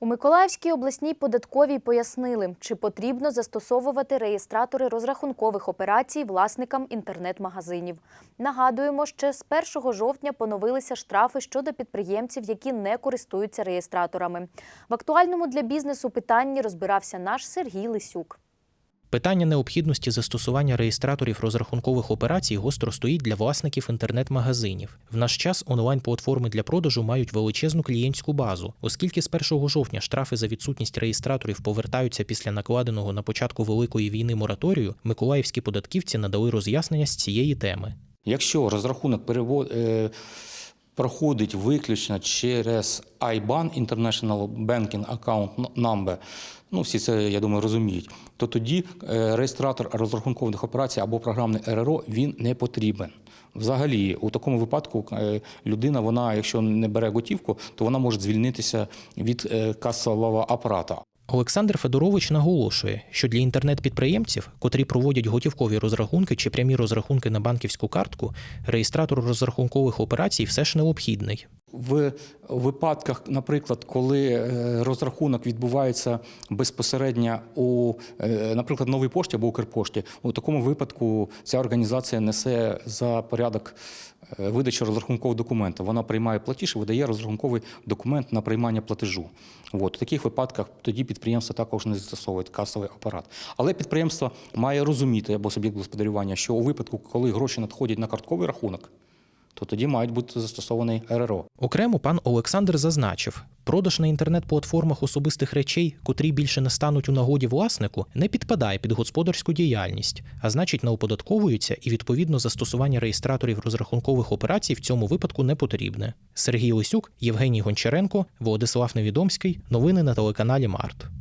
У Миколаївській обласній податковій пояснили, чи потрібно застосовувати реєстратори розрахункових операцій власникам інтернет-магазинів. Нагадуємо, що з 1 жовтня поновилися штрафи щодо підприємців, які не користуються реєстраторами. В актуальному для бізнесу питанні розбирався наш Сергій Лисюк. Питання необхідності застосування реєстраторів розрахункових операцій гостро стоїть для власників інтернет-магазинів. В наш час онлайн-платформи для продажу мають величезну клієнтську базу, оскільки з 1 жовтня штрафи за відсутність реєстраторів повертаються після накладеного на початку великої війни мораторію. Миколаївські податківці надали роз'яснення з цієї теми. Якщо розрахунок перевод, е, проходить виключно через IBAN, International Banking Account Number, ну всі це, я думаю, розуміють, то тоді е, реєстратор розрахункових операцій або програмне РРО він не потрібен. Взагалі, у такому випадку е, людина, вона, якщо не бере готівку, то вона може звільнитися від е, касового апарата. Олександр Федорович наголошує, що для інтернет-підприємців, котрі проводять готівкові розрахунки чи прямі розрахунки на банківську картку, реєстратор розрахункових операцій все ж необхідний. В випадках, наприклад, коли е, розрахунок відбувається безпосередньо у, е, наприклад, новій пошті або Укрпошті, у такому випадку ця організація несе за порядок е, видачі розрахункового документу. Вона приймає платіж і видає розрахунковий документ на приймання платежу. От, у таких випадках тоді підприємство також не застосовує касовий апарат. Але підприємство має розуміти або суб'єкт господарювання, що у випадку, коли гроші надходять на картковий рахунок, то тоді мають бути застосований РРО. Окремо пан Олександр зазначив, продаж на інтернет-платформах особистих речей, котрі більше не стануть у нагоді власнику, не підпадає під господарську діяльність, а значить не оподатковується і відповідно застосування реєстраторів розрахункових операцій в цьому випадку не потрібне. Сергій Лисюк, Євгеній Гончаренко, Володислав Невідомський. Новини на телеканалі Март.